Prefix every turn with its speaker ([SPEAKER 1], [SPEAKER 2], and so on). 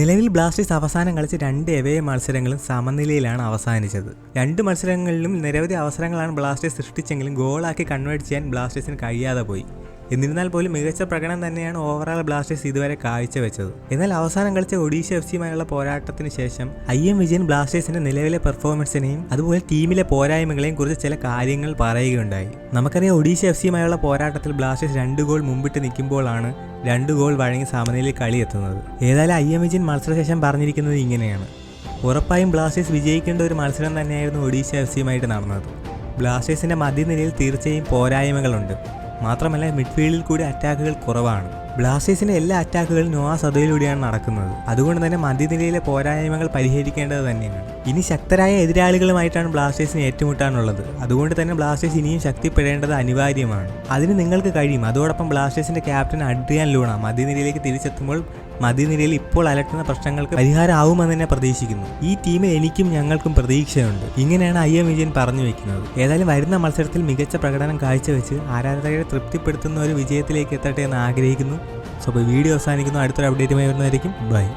[SPEAKER 1] നിലവിൽ ബ്ലാസ്റ്റേഴ്സ് അവസാനം കളിച്ച രണ്ട് എവേ മത്സരങ്ങളും സമനിലയിലാണ് അവസാനിച്ചത്. രണ്ട് മത്സരങ്ങളിലും നിരവധി അവസരങ്ങളാണ് ബ്ലാസ്റ്റേഴ്സ് സൃഷ്ടിച്ചെങ്കിലും ഗോളാക്കി കൺവേർട്ട് ചെയ്യാൻ ബ്ലാസ്റ്റേഴ്സിന് കഴിയാതെ പോയി. എന്നിരുന്നാൽ പോലും മികച്ച പ്രകടനം തന്നെയാണ് ഓവറോൾ ബ്ലാസ്റ്റേഴ്സ് ഇതുവരെ കാഴ്ചവെച്ചത്. എന്നാൽ അവസാനം കളിച്ച ഒഡീഷ എഫ് സിയുമായുള്ള പോരാട്ടത്തിന് ശേഷം ഐ എം വിജയൻ ബ്ലാസ്റ്റേഴ്സിന്റെ നിലവിലെ പെർഫോമൻസിനെയും അതുപോലെ ടീമിലെ പോരായ്മകളെയും കുറിച്ച് ചില കാര്യങ്ങൾ പറയുകയുണ്ടായി. നമുക്കറിയാം ഒഡീഷ എഫ് സിയുമായുള്ള പോരാട്ടത്തിൽ ബ്ലാസ്റ്റേഴ്സ് രണ്ട് ഗോൾ മുമ്പിട്ട് നിൽക്കുമ്പോഴാണ് രണ്ട് ഗോൾ വഴങ്ങി സമനിലയിൽ കളി എത്തുന്നത്. ഏതായാലും ഐ എം വിജയൻ മത്സരശേഷം പറഞ്ഞിരിക്കുന്നത് ഇങ്ങനെയാണ്. ഉറപ്പായും ബ്ലാസ്റ്റേഴ്സ് വിജയിക്കേണ്ട ഒരു മത്സരം തന്നെയായിരുന്നു ഒഡീഷ എഫ് സിയുമായിട്ട് നടന്നത്. ബ്ലാസ്റ്റേഴ്സിന്റെ മധ്യനിരയിൽ തീർച്ചയായും പോരായ്മകളുണ്ട്. മാത്രമല്ല മിഡ്ഫീൽഡിൽ കൂടി അറ്റാക്കുകൾ കുറവാണ്. ബ്ലാസ്റ്റേഴ്സിന്റെ എല്ലാ അറ്റാക്കുകളും നോവാ സദയിലൂടെയാണ് നടക്കുന്നത്. അതുകൊണ്ട് തന്നെ മധ്യനിരയിലെ പോരായ്മകൾ പരിഹരിക്കേണ്ടത് തന്നെയാണ്. ഇനി ശക്തരായ എതിരാളികളുമായിട്ടാണ് ബ്ലാസ്റ്റേഴ്സിന് ഏറ്റുമുട്ടാനുള്ളത്. അതുകൊണ്ട് തന്നെ ബ്ലാസ്റ്റേഴ്സ് ഇനിയും ശക്തിപ്പെടേണ്ടത് അനിവാര്യമാണ്. അതിന് നിങ്ങൾക്ക് കഴിയും. അതോടൊപ്പം ബ്ലാസ്റ്റേഴ്സിന്റെ ക്യാപ്റ്റൻ അഡ്രിയാൻ ലൂണ മധ്യനിരയിലേക്ക് തിരിച്ചെത്തുമ്പോൾ മധ്യനിരയിൽ ഇപ്പോൾ അലട്ടുന്ന പ്രശ്നങ്ങൾക്ക് പരിഹാരമാവുമെന്ന് തന്നെ പ്രതീക്ഷിക്കുന്നു. ഈ ടീമിൽ എനിക്കും ഞങ്ങൾക്കും പ്രതീക്ഷയുണ്ട്. ഇങ്ങനെയാണ് ഐ എം വിജയൻ പറഞ്ഞു വെക്കുന്നത്. ഏതായാലും വരുന്ന മത്സരത്തിൽ മികച്ച പ്രകടനം കാഴ്ചവെച്ച് ആരാധകരെ തൃപ്തിപ്പെടുത്തുന്ന ഒരു വിജയത്തിലേക്ക് എത്തട്ടെ എന്ന് ആഗ്രഹിക്കുന്നു. സോ വീഡിയോ അവസാനിക്കുന്നു. അടുത്തൊരു അപ്ഡേറ്റുമായി വരുന്നതായിരിക്കും. ബൈ